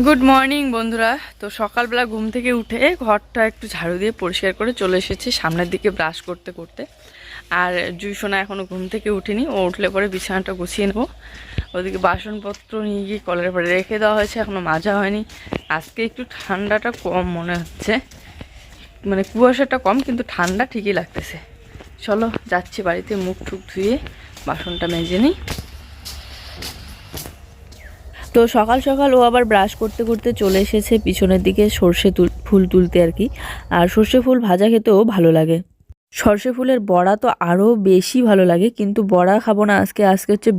Good morning বন্ধুরা। তো সকালবেলা ঘুম থেকে উঠে ঘরটা একটু ঝাড়ু দিয়ে পরিষ্কার করে চলে এসেছি সামনের দিকে ব্রাশ করতে করতে। আর জুই সোনা এখনও ঘুম থেকে উঠেনি, ও উঠলে পরে বিছানাটা গুছিয়ে নেব। ওদিকে বাসনপত্র নিয়ে গিয়ে কলের পরে রেখে দেওয়া হয়েছে এখনও মাজা হয়নি। আজকে একটু ঠান্ডাটা কম মনে হচ্ছে। মানে কুয়াশাটা কম, কিন্তু ঠান্ডা ঠিকই লাগতেছে। চলো যাচ্ছি বাড়িতে, মুখ টুক ধুয়ে বাসনটা মেজে নিই। তো সকাল সকাল ও আবার ব্রাশ করতে করতে চলে এসেছে পিছনের দিকে সর্ষে ফুল তুলতে আর কি। আর সর্ষে ফুল ভাজা খেতেও ভালো লাগে। সর্ষে ফুলের বড়া তো আরও বেশি ভালো লাগে, কিন্তু বড়া খাব না, আজকে আজকে হচ্ছে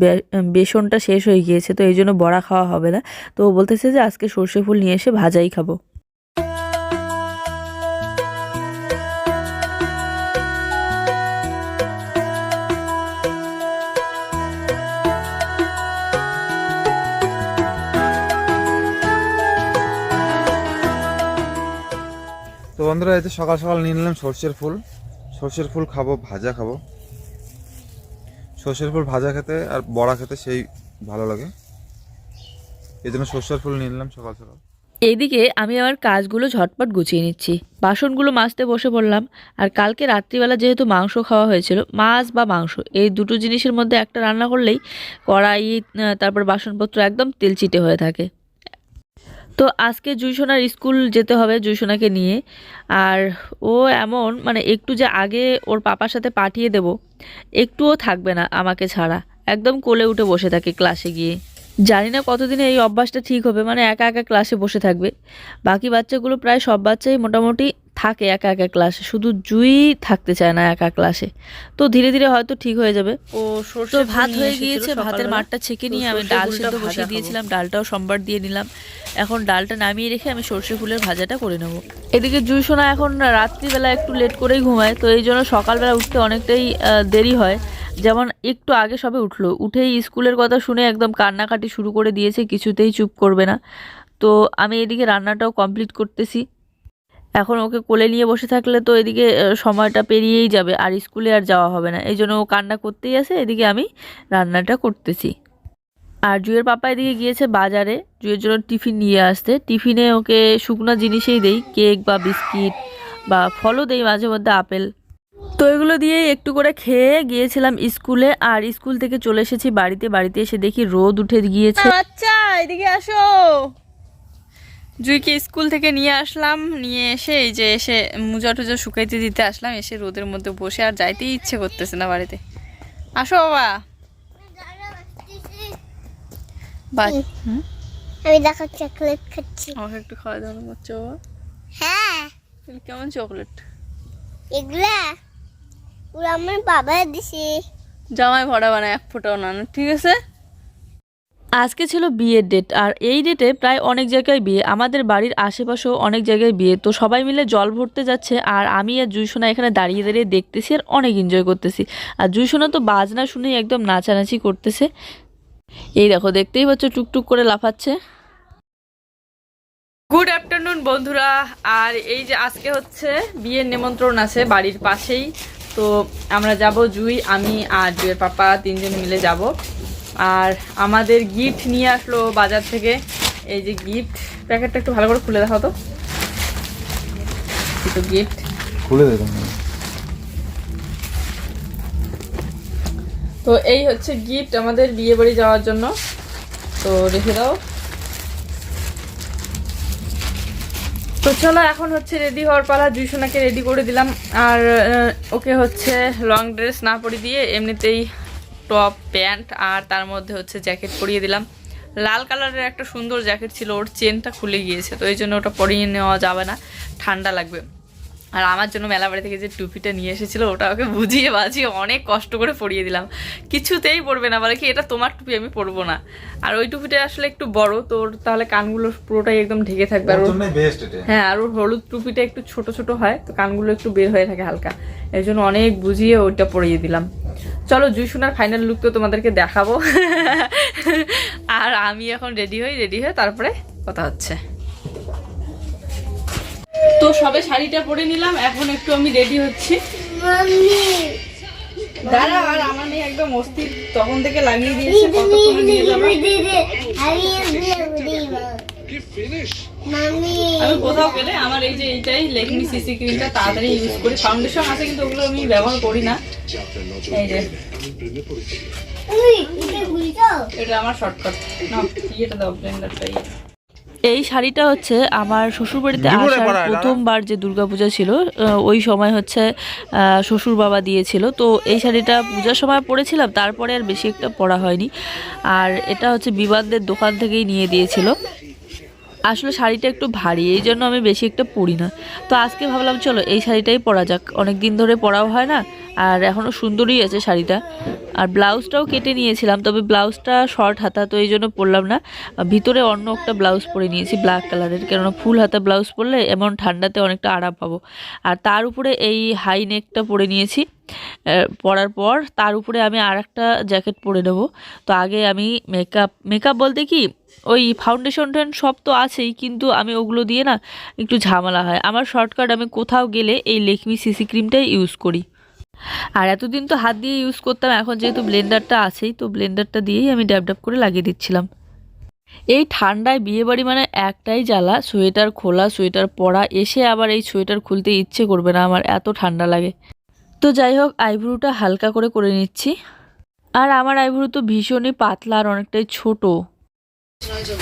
বেসনটা শেষ হয়ে গিয়েছে, তো এই জন্য বড়া খাওয়া হবে না। তো বলতেছে যে আজকে সর্ষে ফুল নিয়ে এসে ভাজাই খাব। বন্ধুরা যে সকাল সকাল নিয়ে নিলাম সর্ষের ফুল। সর্ষের ফুল খাব, ভাজা খাব। সর্ষের ফুল ভাজা খেতে আর বড়া খেতে সেই ভালো লাগে। এই জন্য সর্ষের ফুল নিয়ে নিলাম সকাল সকাল। এইদিকে আমি আমার কাজগুলো ঝটপট গুছিয়ে নিচ্ছি। বাসনগুলো মাজতে বসে পড়লাম। আর কালকে রাত্রিবেলা যেহেতু মাংস খাওয়া হয়েছিল, মাছ বা মাংস, এই দুটো জিনিসের মধ্যে একটা রান্না করলেই কড়াই তারপর বাসনপত্র একদম তেলচিটে হয়ে থাকে। তো আজকে জুইসোনার স্কুল যেতে হবে জুইসোনাকে নিয়ে। আর ও এমন মানে একটু যে আগে ওর পাপার সাথে পাঠিয়ে দেব, একটুও থাকবে না আমাকে ছাড়া। একদম কোলে উঠে বসে থাকে ক্লাসে গিয়ে। জানি না কতদিনে এই অভ্যাসটা ঠিক হবে মানে একা একা ক্লাসে বসে থাকবে। বাকি বাচ্চাগুলো প্রায় সব বাচ্চাই মোটামুটি থাকে একা একা ক্লাসে শুধু জুই থাকতে চায় না একা ক্লাসে তো ধীরে ধীরে হয়তো ঠিক হয়ে যাবে। ও তো ভাত হয়ে গিয়েছে ভাতের মাঠটা ছেঁকে নিয়ে আমি ডাল সেদ্ধ বসিয়ে দিয়েছিলাম ডালটাও সোমবার দিয়ে নিলাম। এখন ডালটা নামিয়ে রেখে আমি সর্ষে ফুলের ভাজাটা করে নেব। এদিকে জুই সোনা এখন রাত্রিবেলা একটু লেট করেই ঘুমায় তো এই জন্য সকালবেলা উঠতে অনেকটাই দেরি হয়। যেমন একটু আগে সবে উঠল। উঠেই স্কুলের কথা শুনে একদম কান্নাকাটি শুরু করে দিয়েছে কিছুতেই চুপ করবে না। তো আমি এদিকে রান্নাটাও কমপ্লিট করতেছি। এখন ওকে কোলে নিয়ে বসে থাকলে তো এদিকে সময়টা পেরিয়েই যাবে, আর স্কুলে আর যাওয়া হবে না। এই জন্য ও কান্না করতেই আছে, এদিকে আমি রান্নাটা করতেছি। আর জুয়ের পাপা এদিকে গিয়েছে বাজারে, জুয়ের জন্য টিফিন নিয়ে আসতে। টিফিনে ওকে শুকনো জিনিসেই দেই, কেক বা বিস্কিট বা ফলও দেই, মাঝে মধ্যে আপেল। তো এগুলো দিয়ে একটু করে খেয়ে গিয়েছিলাম স্কুলে, আর স্কুল থেকে চলে এসেছি বাড়িতে। বাড়িতে এসে দেখি রোদ উঠে গিয়েছে। আচ্ছা এদিকে আসো। জুইকে স্কুল থেকে নিয়ে আসলাম নিয়ে এসে এই যে এসে মুজা টুজা শুকাইতে দিতে আসলাম এসে রোদের মধ্যে বসে আর যাইতেই ইচ্ছে করতেছে না বাড়িতে। আসো বাবা। আমি দেখো চকলেট খাচ্ছি। আমাকে একটু খাওয়া দাওয়া করছ বাবা হ্যাঁ। কেমন চকলেট? এগুলা ওরা আমার বাবা দিছে। জামাই ভরা বানায় এক ফোঁটাও না, ঠিক আছে? আজকে ছিল বিয়ের ডেট আর এই ডেটে প্রায় অনেক জায়গায় বিয়ে। আমাদের বাড়ির আশেপাশেও অনেক জায়গায় বিয়ে। তো সবাই মিলে জল ভরতে যাচ্ছে, আর আমি আর জুইসোনা এখানে দাঁড়িয়ে দাঁড়িয়ে দেখতেছি আর অনেক এনজয় করতেছি। আর জুইসোনা তো বাজনা শুনেই একদম নাচানাচি করতেছে। এই দেখো, দেখতেই পাচ্ছ টুকটুক করে লাফাচ্ছে। গুড আফটারনুন বন্ধুরা। আর এই যে আজকে হচ্ছে বিয়ের নিমন্ত্রণ আছে বাড়ির পাশেই। তো আমরা যাব জুই, আমি আর জুয়ের পাপা তিনজন মিলে যাব। আর আমাদের গিফট নিয়ে আসলো বাজার থেকে। এই যে গিফট প্যাকেটটা একটু ভালো করে খুলে দেখাও তো। গিফট খুলে তো এই হচ্ছে গিফট আমাদের বিয়ে বাড়ি যাওয়ার জন্য। তো রেখে দাও। তো চলো এখন হচ্ছে রেডি হওয়ার পালা। জুইসোনাকে রেডি করে দিলাম। আর ওকে হচ্ছে লং ড্রেস না পরে দিয়ে এমনিতেই টপ, প্যান্ট আর তার মধ্যে হচ্ছে জ্যাকেট পরিয়ে দিলাম। লাল কালারের একটা সুন্দর জ্যাকেট ছিল, ওর চেনটা খুলে গিয়েছে, তো এই জন্য ওটা পরিয়ে নেওয়া যাবে না, ঠান্ডা লাগবে। আর আমার জন্য মেলা বাড়ি থেকে যে টুপিটা নিয়ে এসেছিল ওটা ওকে বুঝিয়ে বাজিয়ে অনেক কষ্ট করে পরিয়ে দিলাম। কিছুতেই পরবে না বলে কি এটা তোমার টুপি আমি পরবো না। আর ওই টুপিটা আসলে একটু বড় তো ওর তাহলে কানগুলো পুরোটাই একদম ঢেকে থাকবে। আর হ্যাঁ আর ওর হলুদ টুপিটা একটু ছোট ছোট হয় তো কানগুলো একটু বের হয়ে থাকে হালকা। এই জন্য অনেক বুঝিয়ে ওইটা পরিয়ে দিলাম। চলো জুইসোনার ফাইনাল লুক তো তোমাদেরকে দেখাবো। আর আমি এখন রেডি হই রেডি হয়ে তারপরে কথা হচ্ছে। তো সবে শাড়িটা পরে নিলাম এখন একটু আমি রেডি হচ্ছি। দাঁড়া আর আমার মেয়ে একদম অস্থির তখন থেকে লাগিয়ে দিয়েছে কতক্ষণে নিয়ে যাবে? আমি কোথাও গেলে আমার এই যে এইটাই লেকমি সিসি ক্রিমটা তাড়াতাড়ি ইউজ করি। ফাউন্ডেশন আছে কিন্তু ওগুলো আমি ব্যবহার করি না। এই যে। এটা এটা আমার শর্টকাট না ইয়েটা দাও ব্লেন্ডারটা ইয়ে। এই শাড়িটা হচ্ছে আমার শ্বশুরবাড়িতে আসার? প্রথমবার যে দুর্গাপূজা ছিল ওই সময় হচ্ছে শ্বশুর বাবা দিয়েছিল। তো এই শাড়িটা পূজার সময় পরেছিলাম তারপরে আর বেশি একটা পরা হয়নি। আর এটা হচ্ছে বিবাদদের দোকান থেকেই নিয়ে দিয়েছিল। আসলে শাড়িটা একটু ভারী এই জন্য আমি বেশি একটা পরি না। তো আজকে ভাবলাম চলো এই শাড়িটাই পরা যাক। অনেক দিন ধরে পরাও হয় না আর এখনও সুন্দরই আছে শাড়িটা। আর ব্লাউজটাও কেটে নিয়েছিলাম, তবে ব্লাউজটা শর্ট হাতা, তো এই জন্য পরলাম না। ভিতরে অন্য একটা ব্লাউজ পরে নিয়েছি, ব্ল্যাক কালারের। কেননা ফুল হাতা ব্লাউজ পরলে এমন ঠান্ডাতে অনেকটা আরাম পাবো। আর তার উপরে এই হাই নেকটা পরে নিয়েছি। পরার পর তার উপরে আমি আর একটা জ্যাকেট পরে নেব। তো আগে আমি মেকআপ মেকআপ বলতে কি, ওই ফাউন্ডেশন ট্যান সব তো আছেই, কিন্তু আমি ওগুলো দিয়ে না একটু ঝামেলা হয়। আমার শর্টকাট আমি কোথাও গেলে এই লেকমি সিসি ক্রিমটাই ইউজ করি। আর এতদিন তো হাত দিয়ে ইউজ করতাম এখন যেহেতু ব্লেন্ডারটা আছেই তো ব্লেন্ডারটা দিয়েই আমি ড্যাব ড্যাব করে লাগিয়ে দিচ্ছিলাম। এই ঠান্ডায় বিয়েবাড়ি মানে একটাই জ্বালা সোয়েটার খোলা সোয়েটার পরা এসে আবার এই সোয়েটার খুলতে ইচ্ছে করবে না আমার এত ঠান্ডা লাগে। তো যাই হোক আইব্রুটা হালকা করে করে নিচ্ছি। আর আমার আইব্রু তো ভীষণই পাতলা আর অনেকটাই ছোটো।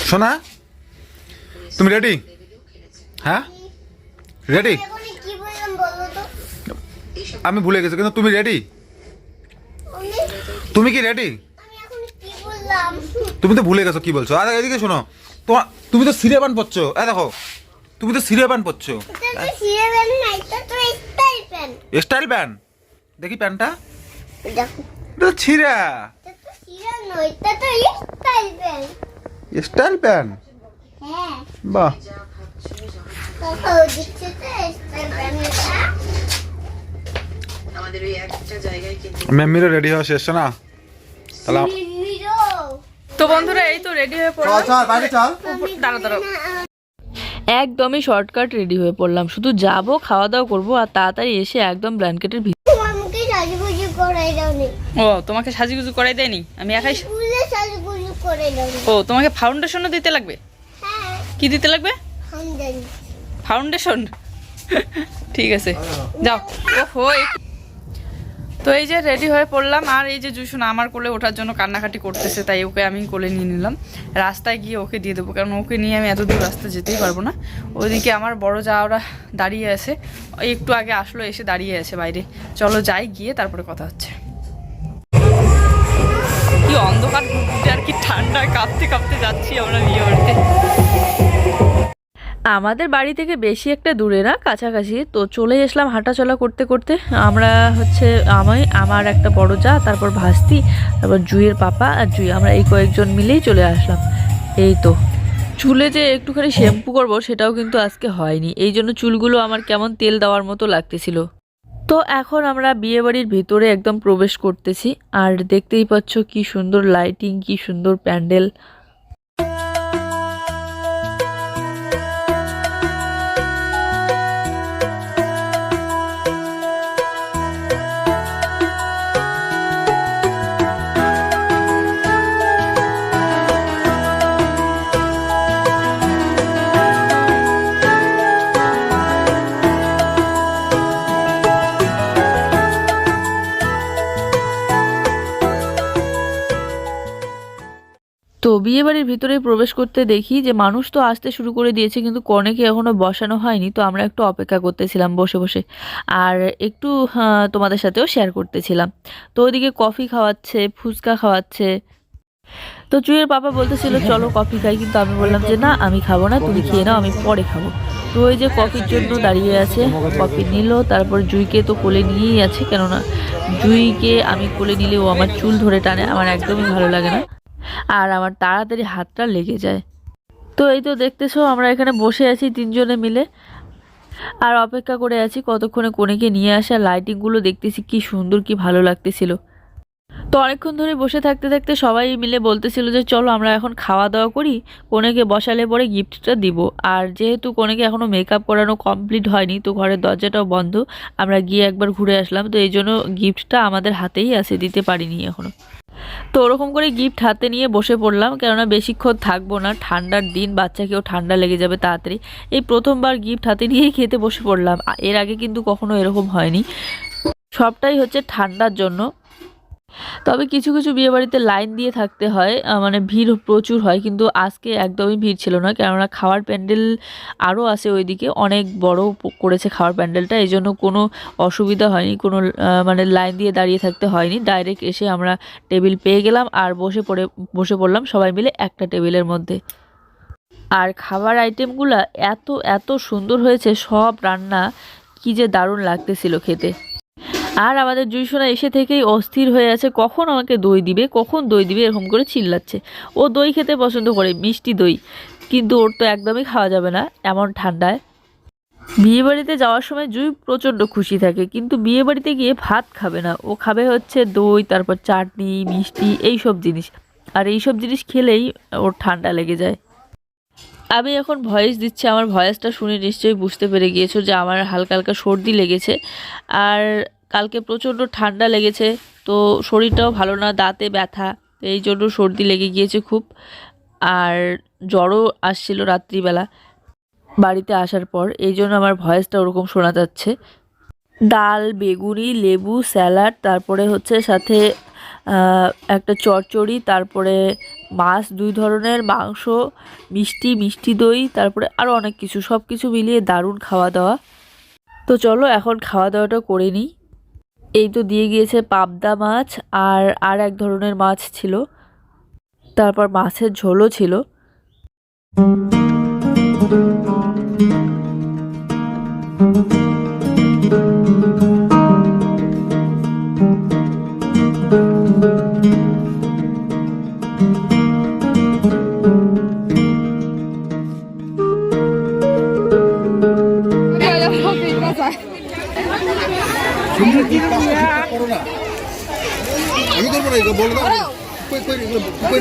সোনা তুমি রেডি হ্যাঁ? রেডি এখন কি বললাম বলো তো আমি ভুলে গেছি কিন্তু তুমি রেডি তুমি কি রেডি তুমি তো ভুলে গেছো কি বলছো? আরে এদিকে শোনো তোমার তুমি তো সিরে পান পড়ছো। এ দেখো তুমি তো সিরে পান পড়ছো। স্টাইল প্যান দেখি প্যানটা। এটা ছিঁড়া। স্টাইল প্যান বাহ। দেখো দিচ্ছে তো স্টাইল প্যান এটা মেমিরও রেডি হওয়া শেষ না? তাহলে তো বন্ধুরা এই তো রেডি হয়ে পড়লাম। চল বাইরে চল। দাঁড়া দাঁড়াও একদমই শর্টকাট রেডি হয়ে পড়লাম। শুধু যাব খাওয়া দাওয়া করব আর তাড়াতাড়ি এসে একদম ব্ল্যাঙ্কেটের ভিতরে ও তোমাকে সাজিগুজু করাই দেয়নি? আমি একাই ও তোমাকে ফাউন্ডেশনও দিতে লাগবে? হ্যাঁ। কি দিতে লাগবে? ফাউন্ডেশন ঠিক আছে। যাও। ওহো এই- তো এই যে রেডি হয়ে পড়লাম, আর এই যে জুসুন আমার কোলে ওঠার জন্য কান্নাকাটি করতেছে, তাই ওকে আমি কোলে নিয়ে নিলাম। রাস্তায় গিয়ে ওকে দিয়ে দেবো, কারণ ওকে নিয়ে আমি এত দূর রাস্তা যেতেই পারব না। ওইদিকে আমার বড় যা ওরা দাঁড়িয়ে আছে, একটু আগে আসলো, এসে দাঁড়িয়ে আছে বাইরে। চলো যাই, গিয়ে তারপরে কথা হচ্ছে। কি অন্ধকার আর কি ঠান্ডায় কাঁপতে কাঁপতে যাচ্ছি আমরা বিয়ে বাড়িতে। আমাদের বাড়ি থেকে বেশি একটা দূরে না, কাছাকাছি। তো চলে আসলাম হাঁটাচলা করতে করতে। আমরা হচ্ছে আমি, আমার একটা বড় যা, তারপর ভাস্তি, তারপর জুইয়ের পাপা আর জুই। আমরা এই কয়েকজন মিলেই চলে আসলাম। এই তো। চুলে যে একটুখানি শ্যাম্পু করব, সেটাও কিন্তু আজকে হয়নি। এই জন্য চুলগুলো আমার কেমন তেল দেওয়ার মতো লাগতেছিল। তো এখন আমরা বিয়েবাড়ির ভিতরে একদম প্রবেশ করতেছি। আর দেখতেই পাচ্ছ কি সুন্দর লাইটিং কি সুন্দর প্যান্ডেল। তো বিয়ে বাড়ির ভিতরে প্রবেশ করতে দেখি যে মানুষ তো আসতে শুরু করে দিয়েছে, কিন্তু কনেকে এখনও বসানো হয়নি, তো আমরা একটু অপেক্ষা করতেছিলাম বসে বসে। আর একটু তোমাদের সাথেও শেয়ার করতেছিলাম। তো ওইদিকে কফি খাওয়াচ্ছে, ফুচকা খাওয়াচ্ছে। তো জুয়ের বাবা বলতেছিল, চলো কফি খাই। কিন্তু আমি বললাম যে, না, আমি খাব না, তুমি খেয়ে নাও, আমি পরে খাব। তো ওই যে কফির জন্য দাঁড়িয়ে আছে কফি নিল, তারপর জুইকে তো কোলে নিয়েই আছে, কেননা জুইকে আমি কোলে নিলে ও আমার চুল ধরে টানে, আমার একদমই ভালো লাগে না। আর আমার তাড়াতাড়ি হাতটা লেগে যায়। তো এই তো দেখতেছো, আমরা এখানে বসে আছি তিনজনে মিলে। আর অপেক্ষা করে আছি কতক্ষণে কনেকে নিয়ে আসা লাইটিংগুলো দেখতেছি, কি সুন্দর, কি ভালো লাগতেছিল। তো অনেকক্ষণ ধরে বসে থাকতে থাকতে সবাই মিলে বলতেছিল যে, চলো আমরা এখন খাওয়া দাওয়া করি, কনেকে বসালে পরে গিফটটা দিব। আর যেহেতু কনেকে এখনও মেকআপ করানো কমপ্লিট হয়নি, তো ঘরের দরজাটাও বন্ধ, আমরা গিয়ে একবার ঘুরে আসলাম। তো এই জন্য গিফটটা আমাদের হাতেই আছে, দিতে পারিনি এখনও তো ওরকম করে গিফট হাতে নিয়ে বসে পড়লাম, কেননা বেশিক্ষণ থাকব না, ঠান্ডার দিন, বাচ্চাকেও ঠান্ডা লেগে যাবে তাড়াতাড়ি। এই প্রথমবার গিফট হাতে নিয়েই খেতে বসে পড়লাম, এর আগে কিন্তু কখনো এরকম হয়নি। সবটাই হচ্ছে ঠান্ডার জন্য। তবে কিছু কিছু বিয়েবাড়িতে লাইন দিয়ে থাকতে হয় মানে ভিড় প্রচুর হয়, কিন্তু আজকে একদমই ভিড় ছিল না, কেননা খাওয়ার প্যান্ডেল আরও আছে ওইদিকে, অনেক বড় করেছে খাওয়ার প্যান্ডেলটা, এই জন্য কোনো অসুবিধা হয়নি, কোনো মানে লাইন দিয়ে দাঁড়িয়ে থাকতে হয়নি, ডাইরেক্ট এসে আমরা টেবিল পেয়ে গেলাম আর বসে পড়ে, বসে পড়লাম সবাই মিলে একটা টেবিলের মধ্যে। আর খাবার আইটেমগুলো এত এত সুন্দর হয়েছে, সব রান্না কি যে দারুণ লাগতেছিল খেতে। আর আমাদের জুইসোনা এসে থেকেই অস্থির হয়ে আছে। কখন আমাকে দই দিবে? কখন দই দিবে? এরকম করে চিল্লাচ্ছে। ও দই খেতে পছন্দ করে, মিষ্টি দই। কিন্তু ওর তো একদমই খাওয়া যাবে না, এমন ঠান্ডায়। বিয়েবাড়িতে যাওয়ার সময় জুই প্রচণ্ড খুশি থাকে, কিন্তু বিয়েবাড়িতে গিয়ে ভাত খাবে না। ও খাবে হচ্ছে দই, তারপর চাটনি, মিষ্টি এই সব জিনিস। আর এই সব জিনিস খেলেই ওর ঠান্ডা লেগে যায়। আমি এখন ভয়েস দিচ্ছি, আমার ভয়েসটা শুনে নিশ্চয়ই বুঝতে পেরে গিয়েছো যে আমার হালকা হালকা সর্দি লেগেছে। আর কালকে প্রচণ্ড ঠান্ডা লেগেছে, তো শরীরটাও ভালো না, দাঁতে ব্যথা এই জন্য সর্দি লেগে গিয়েছে খুব। আর জ্বরও আসছিল রাত্রিবেলা বাড়িতে আসার পর, এই জন্য আমার ভয়েসটা ওরকম শোনা যাচ্ছে। ডাল, বেগুনি, লেবু, স্যালাড, তারপরে হচ্ছে সাথে একটা চচ্চড়ি, তারপরে মাছ দুই ধরনের, মাংস, মিষ্টি মিষ্টি দই, তারপরে আরও অনেক কিছু সব কিছু মিলিয়ে দারুণ খাওয়া দাওয়া। তো চলো এখন খাওয়া দাওয়াটা করে নিই। এই তো দিয়ে গিয়েছে পাবদা মাছ আর আর এক ধরনের মাছ ছিল। তারপর মাছের ঝোলও ছিল। আমি করব না এগুলো বলে দাও কই কই এগুলো কই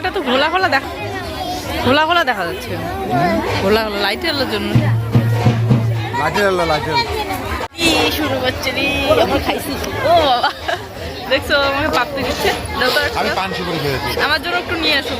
মলটা তো ঘোলা ঘোলা দেখা ঘোলা ঘোলা দেখা যাচ্ছে। ঘোলা ঘোলা লাইটের আলোর জন্য। লাইটের আল্লাহ লাইটের শুরু করছে রে? আমার খাইছি। ও বাবা। দেখছ আমাকে পাপতে দিচ্ছে। দাও তো আমি পান শুরু করে দিয়েছি আমার জন্য একটু নিয়ে আসো।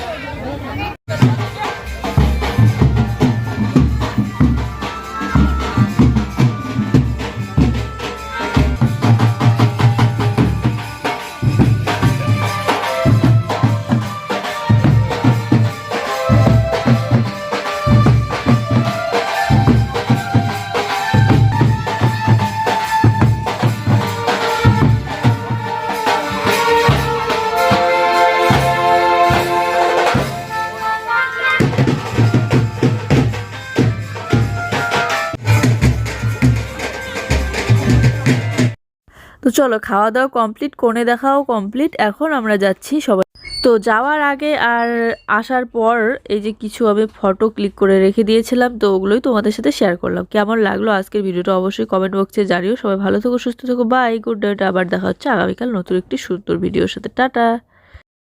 চলো খাওয়া দাওয়া কমপ্লিট কোণে দেখাও কমপ্লিট এখন আমরা যাচ্ছি সবাই। তো যাওয়ার আগে আর আসার পর এই যে কিছু আমি ফটো ক্লিক করে রেখে দিয়েছিলাম, তো ওগুলোই তোমাদের সাথে শেয়ার করলাম। কেমন লাগল আজকের ভিডিওটা অবশ্যই কমেন্ট বক্সে জানিও। সবাই ভালো থেকো, সুস্থ থেকো বাই গুড নাইট আবার দেখা হচ্ছে আগামীকাল নতুন একটি সুন্দর ভিডিওর সাথে। টাটা!